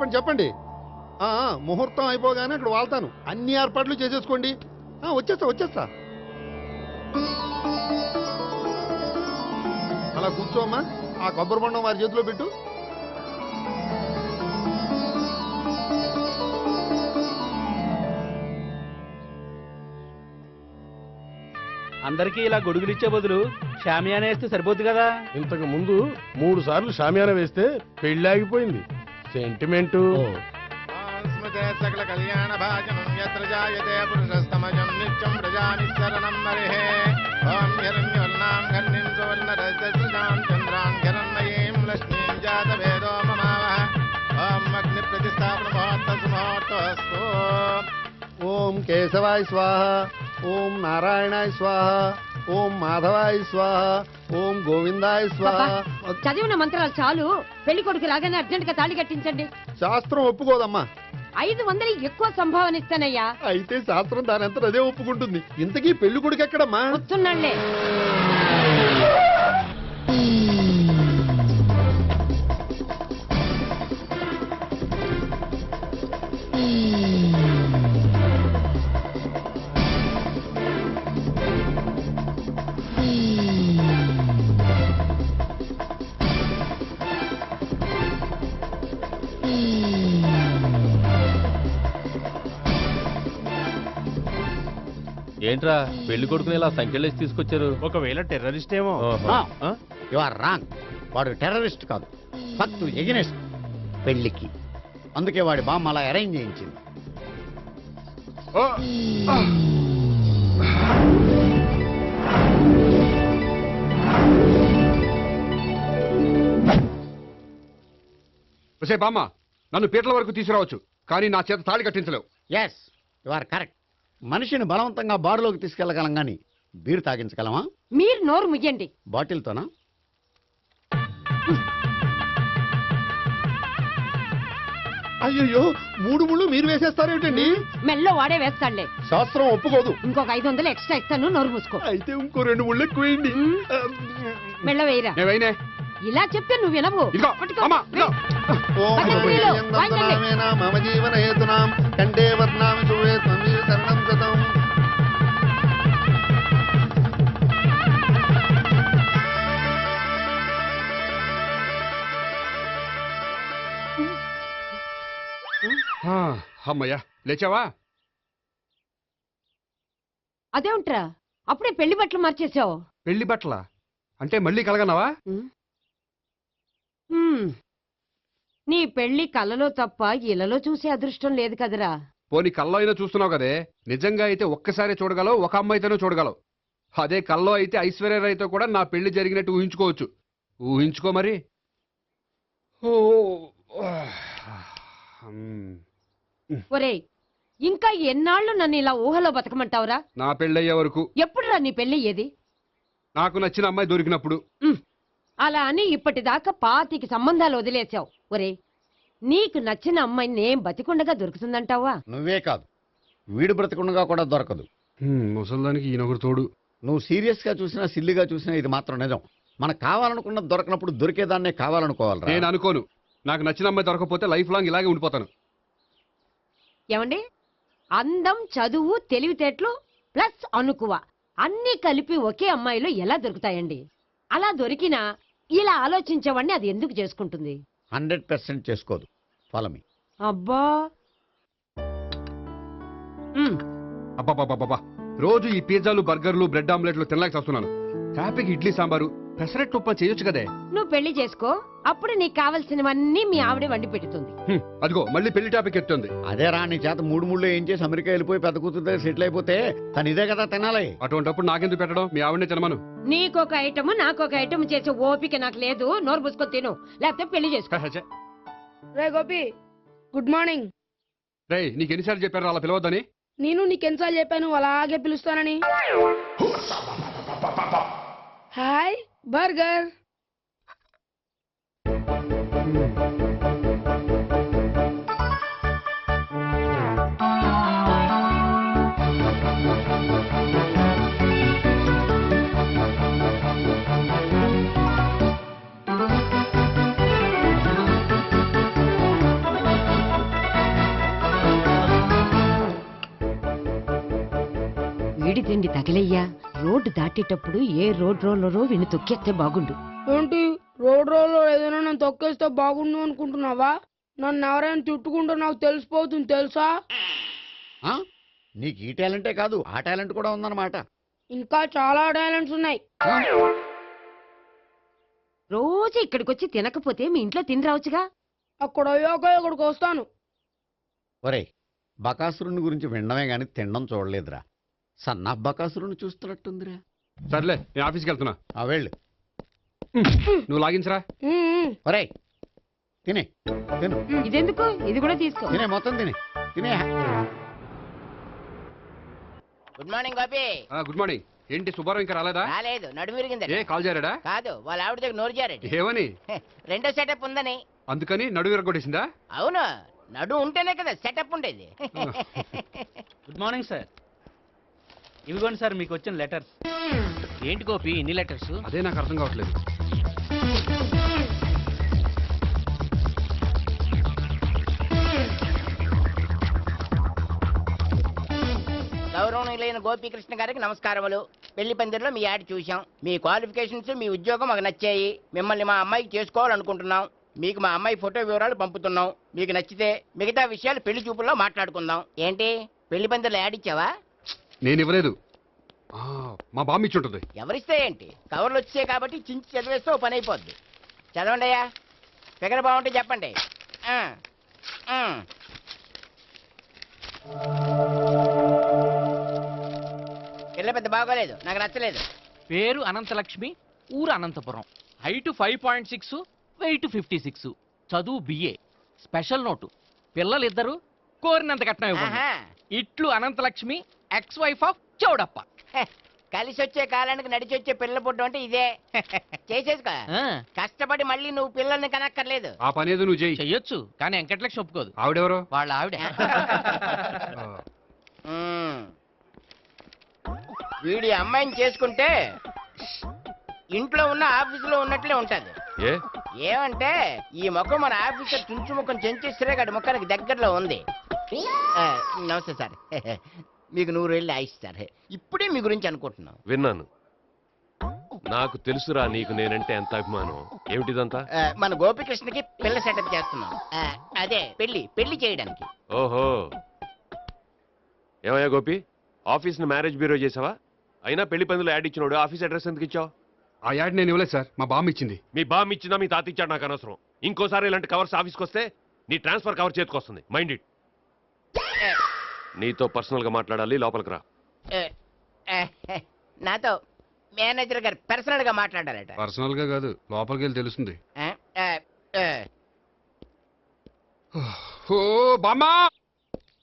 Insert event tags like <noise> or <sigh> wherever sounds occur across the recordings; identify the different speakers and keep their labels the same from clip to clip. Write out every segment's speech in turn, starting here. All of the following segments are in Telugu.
Speaker 1: చెప్పండి చెప్పండి. ముహూర్తం అయిపోగానే అక్కడ వాళ్తాను. అన్ని ఏర్పాట్లు చేసేసుకోండి. ఆ, వచ్చేస్తా వచ్చేస్తా. అలా కూర్చోమ్మా ఆ కొబ్బరి బొండం వారి చేతిలో పెట్టు.
Speaker 2: అందరికీ ఇలా గొడుగులు ఇచ్చే బదులు షామియానా వేస్తే సరిపోద్ది కదా?
Speaker 3: ఇంతకు ముందు మూడు సార్లు షామియానా వేస్తే పెళ్ళి ఆగిపోయింది. సెంటిమెంట్
Speaker 4: సకల కళ్యాణ భాజనం యత్ర జాయతే పురుషస్తమజం నిత్యం ప్రజానిశ్చరణం మరిహే ఓం హిరణ్యోల్లాం ఘర్ణిం సువర్ణరజసృజాం చంద్రాం హిరణ్మయీం లక్ష్మీం ఓం అగ్ని ప్రతిష్టాపన మహోత్త సుమహోత్తస్తు
Speaker 1: ఓం కేశవాయ స్వాహ ఓం నారాయణాయ స్వాహ ఓం మాధవాయ స్వాహ ఓం గోవిందాయ స్వాహ.
Speaker 5: చదివిన మంత్రాలు చాలు. పెళ్ళి కొడుకు రాగానే అర్జెంట్గా తాళి కట్టించండి.
Speaker 1: శాస్త్రం ఒప్పుకోదమ్మా.
Speaker 5: ఐదు వందలు ఎక్కువ సంభావన ఇస్తానయ్యా.
Speaker 1: అయితే శాస్త్రం దాని అంతా అదే ఒప్పుకుంటుంది. ఇంతకీ పెళ్ళి కొడుకు ఎక్కడమ్మా?
Speaker 5: వస్తున్నాళ్ళే.
Speaker 6: ఏంట్రా పెళ్ళి కొడుకుని ఇలా సంఖ్యలేసి తీసుకొచ్చారు?
Speaker 2: ఒకవేళ టెర్రరిస్ట్ ఏమో.
Speaker 7: యు ఆర్ రాంగ్ వాడు టెర్రరిస్ట్ కాదు. ఫక్తు ఎగినెస్ట్ పెళ్ళికి. అందుకే వాడి బామ్మ అలా అరేంజ్ చేయించింది.
Speaker 3: సే బామ్మ నన్ను పీటల వరకు తీసుకురావచ్చు కానీ నా చేత తాళి కట్టించలేవు.
Speaker 7: ఎస్ యు ఆర్ కరెక్ట్ మనిషిని బలవంతంగా బారులోకి తీసుకెళ్ళగలం కానీ బీరు తాగించగలమా?
Speaker 5: మీరు నోరు ముయ్యండి.
Speaker 7: బాటిల్తోనా?
Speaker 1: అయ్యో మూడు ముళ్ళు మీరు వేసేస్తారేమిటండి?
Speaker 5: మెల్లో వాడే వేస్తాడులే.
Speaker 1: శాస్త్రం ఒప్పుకోదు.
Speaker 5: ఇంకొక ఐదు వందలు ఎక్స్ట్రా ఇస్తాను నోరు మూసుకో.
Speaker 1: అయితే ఇంకో రెండు ముళ్ళు ఎక్కువేయండి.
Speaker 5: ఉమ్. మెల్ల వేయరా. ఇలా చెప్తే నువ్వు వినవు.
Speaker 1: మమ జీవన హేతునాం వర్ణామి శరణం
Speaker 3: అమ్మయ్యా లేచావా?
Speaker 5: అదేంట్రా? అప్పుడే పెళ్ళి బట్టలు మార్చేసావు
Speaker 3: పెళ్ళి బట్టల? అంటే మళ్ళీ కలగన్నావా?
Speaker 5: హ్మ్. నీ పెళ్ళి కలలో తప్ప ఇలలో చూసే అదృష్టం లేదు కదరా.
Speaker 3: పోనీ కల్లో అయినా చూస్తున్నావు కదే. నిజంగా అయితే ఒక్కసారి చూడగలవు ఒక అమ్మాయితోనే చూడగలవు. అదే కల్లో అయితే ఐశ్వర్యరాయ్తో కూడా నా పెళ్ళి జరిగినట్టు ఊహించుకోవచ్చు. ఊహించుకో మరి.
Speaker 5: ఒరేయ్ ఇంకా ఎన్నాళ్ళు నన్ను ఇలా ఊహలో బతకమంటావురా?
Speaker 3: నా పెళ్ళయ్యే వరకు.
Speaker 5: ఎప్పుడురా నీ పెళ్ళి ఏది?
Speaker 3: నాకు నచ్చిన అమ్మాయి దొరికినప్పుడు.
Speaker 5: అలా అని ఇప్పటిదాకా పాతికి సంబంధాలు వదిలేసావు ఒరేయ్ నీకు నచ్చిన అమ్మాయి నేం బతికుండగా దొరుకుతుందంటావా?
Speaker 7: నువ్వే కాదు. వీడు బ్రతకుండగా కూడా దొరకదు.
Speaker 3: ముసల్దానికి ఈయనొకరు తోడు.
Speaker 7: నువ్వు సీరియస్గా చూసినా సిల్లిగా చూసినా ఇది మాత్రం నిజం. మనకు కావాలనుకున్నది దొరకనప్పుడు దొరికేదాన్నే కావాలనుకోవాలి
Speaker 3: నేను అనుకోను. నాకు నచ్చిన అమ్మాయి దొరకపోతే లైఫ్ లాంగ్ ఇలాగే ఉండిపోతాను.
Speaker 5: ఏమండి? అందం చదువు తెలివితేటలు ప్లస్ అనుకువ. అన్నీ కలిపి ఒకే అమ్మాయిలో ఎలా దొరుకుతాయండి? అలా దొరికినా ఇలా ఆలోచించేవాడిని అది ఎందుకు చేసుకుంటుంది?
Speaker 7: హండ్రెడ్ పర్సెంట్ చేసుకోదు. ఫలమి
Speaker 5: అబ్బా!
Speaker 3: అబ్బాబాబాబా రోజు ఈ పిజ్జాలు బర్గర్లు బ్రెడ్ ఆమ్లెట్లు తినలేక చేస్తున్నాను. హ్యాపీకి ఇడ్లీ సాంబారు పెసరెట్ ఉప్మా చేయొచ్చు కదే.
Speaker 5: నువ్వు పెళ్ళి చేసుకో అప్పుడు నీకు కావలసినవన్నీ మీ ఆవిడే వండి పెడుతుంది.
Speaker 3: హ్మ్, అదిగో మళ్ళీ పెళ్ళి టాపిక్ ఎత్తుంది.
Speaker 7: అదే రా నీ చేత మూడు మూడు ఏం చేసి అమెరికా వెళ్ళిపోయి పెద్ద కూతురు దగ్గర సెటిల్ అయిపోతే తను ఇదే కదా తినాలి.
Speaker 3: అటువంటప్పుడు నాకెందుకు పెట్టడం? మీ ఆవిడనే తినమను.
Speaker 5: నీకొక ఐటమ్ నాకొక ఐటమ్ చేసే ఓపిక నాకు లేదు. నోరు పుసుకొని తిను. లేకపోతే పెళ్ళి చేసుకో.
Speaker 3: ఛే,
Speaker 8: రే గోపి గుడ్ మార్నింగ్.
Speaker 3: రేయ్ నీకు ఎన్నిసార్లు చెప్పారు అలా పిలవద్దని?
Speaker 8: నేను నీకెన్నిసార్లు చెప్పాను అలాగే పిలుస్తానని. హాయ్. బర్గర్.
Speaker 5: వీడి తిండి తగిలయ్యా. రోడ్డు దాటేటప్పుడు ఏ రోడ్ రోలరో విని తొక్కేస్తే బాగుండు.
Speaker 8: ఏంటి? రోడ్ రోడ్లో ఏదైనా నన్ను తొక్కేస్తే బాగుండు అనుకుంటున్నావా? నన్ను ఎవరైనా తిట్టుకుంటే నాకు తెలిసిపోతుంది తెలుసా?
Speaker 7: ఆ? నీకు ఈ టాలెంటే కాదు ఆ టాలెంట్ కూడా ఉందన్నమాట.
Speaker 8: ఇంకా చాలా టాలెంట్స్ ఉన్నాయి.
Speaker 7: ఆ?
Speaker 5: రోజు ఇక్కడికి వచ్చి తినకపోతే మీ ఇంట్లో తిని రావచ్చుగా?
Speaker 8: అక్కడ అయ్యాక ఇక్కడికి వస్తాను.
Speaker 7: ఒరేయ్ బకాసురుని గురించి వినడమే గాని తినడం చూడలేదురా. సన్న బకాసురుని చూస్తున్నట్టుందిరా.
Speaker 3: సర్లే నేను ఆఫీస్కి వెళ్తున్నా.
Speaker 7: ఆ వెళ్ళు.
Speaker 3: నువ్వు లాగించరా.
Speaker 7: ఒరేయ్ తినే తిను.
Speaker 5: ఇదెందుకు? ఇది కూడా తీసుకో.
Speaker 7: తినే మొత్తం తినే. తినే.
Speaker 9: Good morning Gopi.
Speaker 3: Good morning. ఏంటి సుబ్బారావు ఇంకా రాలేదా?
Speaker 9: రాలేదు నడుము విరిగిందట
Speaker 3: ఏ కాల్ చేరాడా
Speaker 9: కాదు వాళ్ళ ఆవిడ దగ్గర నోరు జారట
Speaker 3: ఏమని?
Speaker 9: రెండో సెటప్ ఉందని.
Speaker 3: అందుకని నడువు విరగొట్టేసిందా?
Speaker 9: అవును నడు ఉంటేనే కదా సెటప్ ఉండేది. <laughs>
Speaker 2: Good morning sir. ఇవిగోండి సార్ మీకు వచ్చిన లెటర్స్.
Speaker 6: ఏంటి గోపి ఇన్ని లెటర్స్?
Speaker 3: అదే నాకు అర్థం కావట్లేదు.
Speaker 9: గౌరవనీయులైన గోపీకృష్ణ గారికి నమస్కారములు. పెళ్ళి పందిరిలో మీ యాడ్ చూశాం. మీ క్వాలిఫికేషన్స్ మీ ఉద్యోగం మాకు నచ్చాయి. మిమ్మల్ని మా అమ్మాయికి చేసుకోవాలనుకుంటున్నాం. మీకు మా అమ్మాయి ఫోటో వివరాలు పంపుతున్నాం. మీకు నచ్చితే మిగతా విషయాలు పెళ్ళి చూపుల్లో మాట్లాడుకుందాం. ఏంటి? పెళ్ళి పందిరిలో యాడ్ ఇచ్చావా?
Speaker 3: నేను ఇవ్వలేదు ఆ, మా బామ్మ ఇచ్చి ఉంటుంది
Speaker 9: ఎవరిస్తే ఏంటి? కవర్లు వచ్చాయి కాబట్టి చించి చదివేస్తే ఓ పని అయిపోద్ది. చదవండి అయ్యా. ఫిగర్ బాగుంటే చెప్పండి. ఆ, ఆ. పిల్ల పెద్ద బాగోలేదు. నాకు నచ్చలేదు.
Speaker 6: పేరు అనంతలక్ష్మి ఊరు Anantapuram. Height five point six weight fifty six. చదువు బిఏ స్పెషల్ నోటు. పిల్లలిద్దరు కోరినంత కట్నం ఇవ్వండి.
Speaker 9: ఆహా.
Speaker 6: ఇట్లు Anantalakshmi ex wife of Chowdappa
Speaker 9: హె, కలిసి వచ్చే కాలానికి నడిచి వచ్చే పిల్ల పుట్టం అంటే ఇదే. చేసేసుకో.
Speaker 6: ఆ,
Speaker 9: కష్టపడి మళ్ళీ నువ్వు పిల్లల్ని కనక్కర్లేదు.
Speaker 3: ఆ పని ఏదో నువ్వు చేయి.
Speaker 6: చెయ్యొచ్చు కానీ వెంకటలక్ష్మి ఒప్పుకోదు.
Speaker 3: ఆవిడెవరో?
Speaker 6: వాళ్ళ ఆవిడ.
Speaker 9: వీడి అమ్మాయిని చేసుకుంటే ఇంట్లో ఉన్న ఆఫీసులో ఉన్నట్లే ఉంటది.
Speaker 6: ఏ?
Speaker 9: ఏమంటే ఈ ముఖం మన ఆఫీసర్ చుంచు ముఖం చెంచేశ్వరే గడి ముఖానికి దగ్గరలో ఉంది. నమస్తే సార్. మీకు నూరు వెళ్ళి ఆయిస్ సార్ ఇప్పుడే మీ గురించి అనుకుంటున్నాం.
Speaker 10: విన్నాను. నాకు తెలుసురా నీకు నేనంటే ఎంత అభిమానం. ఏమిటిదంతా
Speaker 9: మన గోపికృష్ణకి పిల్ల సెటప్ చేస్తున్నాం. అదే పెళ్ళి పెళ్ళి చేయడానికి.
Speaker 10: ఓహో. ఏమయ్యా గోపి ఆఫీస్ని మ్యారేజ్ బ్యూరో చేసావా? అయినా పెళ్ళి పందులు యాడ్ ఇచ్చినోడు ఆఫీస్ అడ్రస్ ఎందుకు ఇచ్చావు?
Speaker 3: ఆ యాడ్ నేను ఇవ్వలేదు సార్ మా బామ్మ ఇచ్చింది.
Speaker 10: మీ బామ్ ఇచ్చినా మీ తాత ఇచ్చాడు నాకు అనవసరం. ఇంకోసారి ఇలాంటి కవర్స్ ఆఫీస్కి వస్తే నీ ట్రాన్స్ఫర్ కవర్ చేతికి వస్తుంది. Mind it. నీతో పర్సనల్గా మాట్లాడాలి లోపలికి రా.
Speaker 9: నాతో మేనేజర్ గారు పర్సనల్గా మాట్లాడారట.
Speaker 3: పర్సనల్గా కాదు లోపలికి వెళ్ళి తెలుస్తుంది. బామ్మా!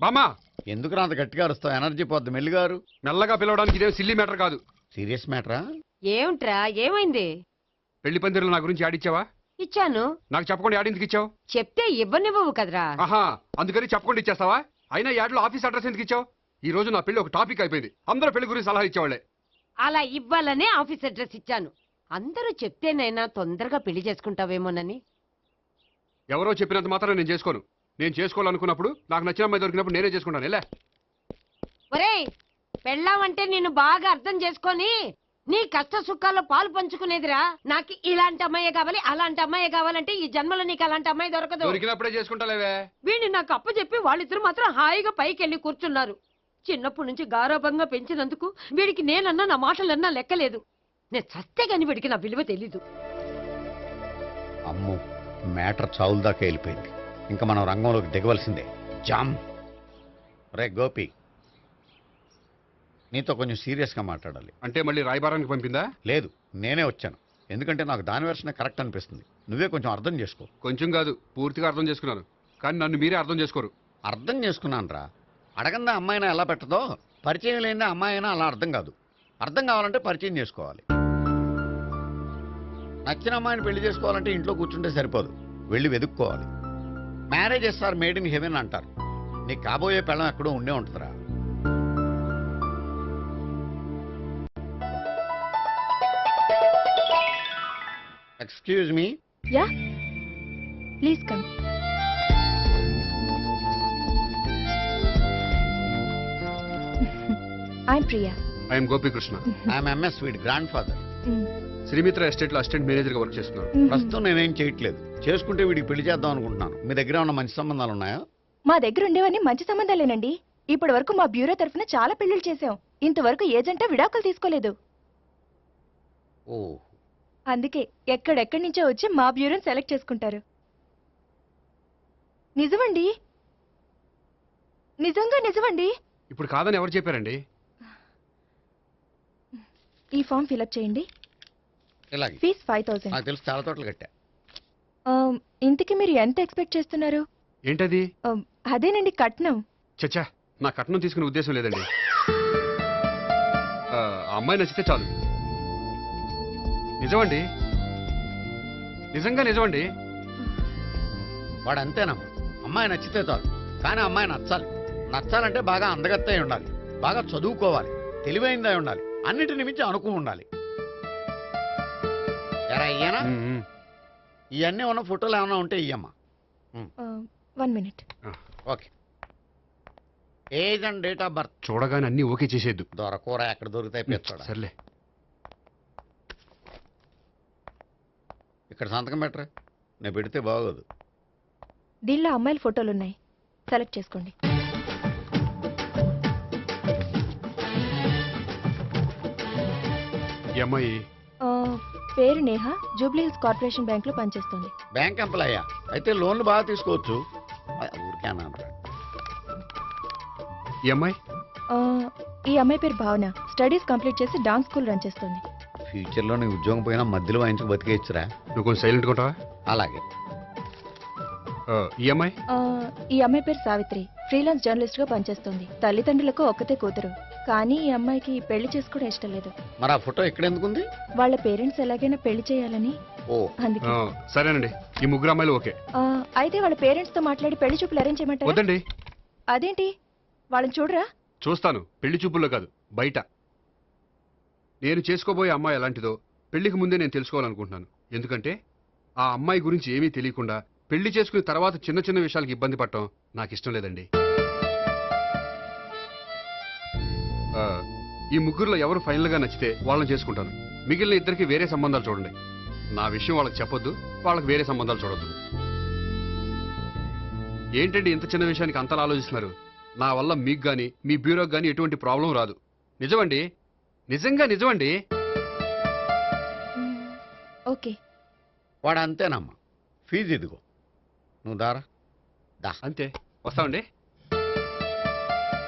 Speaker 3: బామ్మా!
Speaker 7: ఎందుకు అంత గట్టిగా అరుస్తావు? ఎనర్జీ పోద్ది మెల్లిగారు
Speaker 3: మెల్లగా పిలవడానికి ఇదేం సిల్లీ మ్యాటర్ కాదు.
Speaker 7: సీరియస్ మ్యాటరా?
Speaker 5: ఏమిట్రా ఏమైంది?
Speaker 3: పెళ్ళి పందిరిలో నా గురించి ఆడిచ్చావా?
Speaker 5: ఇచ్చాను.
Speaker 3: నాకు చెప్పకుండా యాడ్ ఎందుకు ఇచ్చావు?
Speaker 5: చెప్తే ఇవ్వనివ్వవు కదరా.
Speaker 3: ఆహా అందుకని చెప్పకుండా ఇచ్చేస్తావా? అయినా యాడ్లో ఆఫీస్ అడ్రస్ ఎందుకు ఇచ్చావు? ఈ రోజు నా పెళ్ళి ఒక టాపిక్ అయిపోయింది. అందరూ పెళ్ళి గురించి సలహా ఇచ్చేవాళ్ళే.
Speaker 5: అలా ఇవ్వాలనే ఆఫీస్ అడ్రస్ ఇచ్చాను. అందరూ చెప్తేనైనా తొందరగా పెళ్ళి చేసుకుంటావేమోనని.
Speaker 3: ఎవరో చెప్పినంత మాత్రం నేను చేసుకోను. నేను చేసుకోవాలనుకున్నప్పుడు నాకు నచ్చిన అమ్మాయి దొరికినప్పుడు నేనే చేసుకుంటాను. ఎలా
Speaker 5: ఒరేయ్ పెళ్ళామంటే నిన్ను బాగా అర్థం చేసుకొని నీ కష్ట సుఖాల్లో పాలు పంచుకునేదిరా. నాకు ఇలాంటి అమ్మాయే కావాలి అలాంటి అమ్మాయే కావాలంటే ఈ జన్మలో నీకు అలాంటి అమ్మాయి దొరకదు.
Speaker 3: దొరికినప్పుడే చేసుకుంటాలేవే.
Speaker 5: వీడిని నాకు అప్పు చెప్పి వాళ్ళిద్దరు మాత్రం హాయిగా పైకి వెళ్ళి కూర్చున్నారు. చిన్నప్పటి నుంచి గారాభంగా పెంచినందుకు వీడికి నేనన్నా నా మాటలన్నా లెక్కలేదు. నేను చస్తే గాని వీడికి నా విలువ తెలీదు.
Speaker 7: అమ్ము మ్యాటర్ చావుల దాకా వెళ్ళిపోయింది ఇంకా మనం రంగంలోకి దిగవలసిందే. జామ్. రే గోపి. నీతో కొంచెం సీరియస్గా మాట్లాడాలి.
Speaker 3: అంటే మళ్ళీ రాయబారానికి పంపిందా?
Speaker 7: లేదు నేనే వచ్చాను. ఎందుకంటే నాకు దాని వెర్షన్ కరెక్ట్ అనిపిస్తుంది. నువ్వే కొంచెం అర్థం చేసుకో.
Speaker 3: కొంచెం కాదు పూర్తిగా అర్థం చేసుకున్నాను. కానీ నన్ను మీరే అర్థం చేసుకోరు.
Speaker 7: అర్థం చేసుకున్నాను రా. అడగందా అమ్మాయినా ఎలా పెట్టదో? పరిచయం లేని అమ్మాయి అయినా అలా అర్థం కాదు. అర్థం కావాలంటే పరిచయం చేసుకోవాలి. నచ్చిన అమ్మాయిని పెళ్ళి చేసుకోవాలంటే ఇంట్లో కూర్చుంటే సరిపోదు. వెళ్ళి వెతుక్కోవాలి. Marriages are made in heaven అంటారు. నీకు కాబోయే పెళ్ళం ఎక్కడో ఉండే ఉంటుందిరా. Excuse me
Speaker 11: yeah please come I'm Priya
Speaker 3: I'm Gopikrishna
Speaker 7: I'm MS weed grandfather.
Speaker 3: Srimitra ఎస్టేట్లో అసిస్టెంట్ మేనేజర్గా వర్క్ చేస్తున్నాను.
Speaker 11: మ్మ్.
Speaker 7: ప్రస్తుతం నేనేం చేయట్లేదు. చేసుకుంటే వీడికి పెళ్ళి చేద్దాం అనుకుంటున్నాను. మీ దగ్గర ఉన్న మంచి సంబంధాలు ఉన్నాయా?
Speaker 11: మా దగ్గర ఉండేవన్నీ మంచి సంబంధాలేనండి. ఇప్పటి వరకు మా బ్యూరో తరఫున చాలా పెళ్ళిళ్ళు చేశాం. ఇంతవరకు ఏజెంటా విడాకులు తీసుకోలేదు.
Speaker 7: ఓ.
Speaker 11: అందుకే ఎక్కడెక్కడి నుంచో వచ్చి మా బ్యూరోని సెలెక్ట్ చేసుకుంటారు. నిజమండి? నిజంగా నిజమండి?
Speaker 3: ఇప్పుడు కాదని ఎవరు చెప్పారండి?
Speaker 11: ఈ ఫామ్ ఫిలప్ చేయండి. Fees five thousand.
Speaker 7: నాకు తెలుసు చాలా తోటలు కట్టా.
Speaker 11: ఇంతకి మీరు ఎంత ఎక్స్పెక్ట్ చేస్తున్నారు?
Speaker 3: ఏంటది?
Speaker 11: అదేనండి కట్నం.
Speaker 3: చచ్చా నా కట్నం తీసుకునే ఉద్దేశం లేదండి. అమ్మాయి నచ్చితే చాలు. నిజమండి. నిజంగా నిజమండి.
Speaker 7: వాడు అంతేనమ్మా అమ్మాయి నచ్చితే చాలు. కానీ అమ్మాయి నచ్చాలి. నచ్చాలంటే బాగా అందగత్తై ఉండాలి. బాగా చదువుకోవాలి. తెలివైందై ఉండాలి. అన్నిటిని మించి అనుకు ఉండాలి. ఎరా ఇయ్యనా. ఇవన్నీ ఉన్న ఫోటోలు ఏమైనా ఉంటే ఇయ్యమ్మా.
Speaker 11: One minute.
Speaker 7: Okay. Age and date of birth.
Speaker 3: చూడగానే అన్ని ఓకే చేసేద్దు.
Speaker 7: దొరకూర ఎక్కడ దొరుకుతాయి
Speaker 3: సర్లే.
Speaker 7: ఇక్కడ సంతకం పెట్టరా? నేను పెడితే బాగోదు.
Speaker 11: దీనిలో అమ్మాయిల ఫోటోలు ఉన్నాయి సెలెక్ట్ చేసుకోండి.
Speaker 3: ఈ అమ్మాయి
Speaker 11: ఆ, పేరు నేహ. జూబ్లీ హిల్స్ కార్పొరేషన్ బ్యాంక్లో పనిచేస్తుంది.
Speaker 7: బ్యాంక్ ఎంప్లాయా? అయితే లోన్లు బాగా తీసుకోవచ్చు. ఆ, ఊరికే అన్నా
Speaker 3: ఈ అమ్మాయి
Speaker 11: ఆ, ఈ అమ్మాయి పేరు భావన. స్టడీస్ కంప్లీట్ చేసి డాన్స్ స్కూల్ రన్ చేస్తుంది.
Speaker 7: ఫ్యూచర్లో నీ ఉద్యోగం పోయినా మధ్యలో వాయించుకు బతికేయచ్చురా.
Speaker 3: నువ్వు కొంచెం సైలెంట్గా ఉంటావా?
Speaker 7: అలాగే.
Speaker 3: ఆ, ఈ అమ్మాయి
Speaker 11: ఆ, ఈ అమ్మాయి పేరు సావిత్రి. ఫ్రీలాన్స్ జర్నలిస్ట్గా పనిచేస్తుంది. తల్లిదండ్రులకు ఒక్కతే కూతురు. కానీ ఈ అమ్మాయికి పెళ్ళి చేసుకోవడం ఇష్టం లేదు.
Speaker 7: మరి ఆ ఫోటో ఎక్కడ ఎందుకుంది?
Speaker 11: వాళ్ళ పేరెంట్స్ ఎలాగైనా పెళ్ళి చేయాలని.
Speaker 7: ఓ.
Speaker 11: అందుకే.
Speaker 3: ఆ, సరేనండి. ఈ ముగ్గురు అమ్మాయిలు ఓకే.
Speaker 11: ఆ, అయితే వాళ్ళ పేరెంట్స్తో మాట్లాడి పెళ్ళి చూపులు అరేంజ్ చేయమంటారా?
Speaker 3: వద్దండి.
Speaker 11: అదేంటి? వాళ్ళని చూడరా?
Speaker 3: చూస్తాను. పెళ్ళి చూపుల్లో కాదు. బయట. నేను చేసుకోబోయే అమ్మాయి ఎలాంటిదో పెళ్ళికి ముందే నేను తెలుసుకోవాలనుకుంటున్నాను. ఎందుకంటే ఆ అమ్మాయి గురించి ఏమీ తెలియకుండా పెళ్ళి చేసుకున్న తర్వాత చిన్న చిన్న విషయాలకు ఇబ్బంది పడటం నాకు ఇష్టం లేదండి. ఆ, ఈ ముగ్గురులో ఎవరు ఫైనల్గా నచ్చితే వాళ్ళని చేసుకుంటాను. మిగిలిన ఇద్దరికి వేరే సంబంధాలు చూడండి. నా విషయం వాళ్ళకి చెప్పొద్దు వాళ్ళకి వేరే సంబంధాలు చూడొద్దు. ఏంటండి ఇంత చిన్న విషయానికి అంతలా ఆలోచిస్తున్నారు? నా వల్ల మీకు కానీ మీ బ్యూరోకి కానీ ఎటువంటి ప్రాబ్లం రాదు. నిజమండి నిజంగా నిజమండి?
Speaker 11: ఓకే.
Speaker 7: వాడు అంతేనమ్మా ఫీజు ఇదిగో. నువ్వు దారా. దా.
Speaker 3: అంతే. వస్తామండి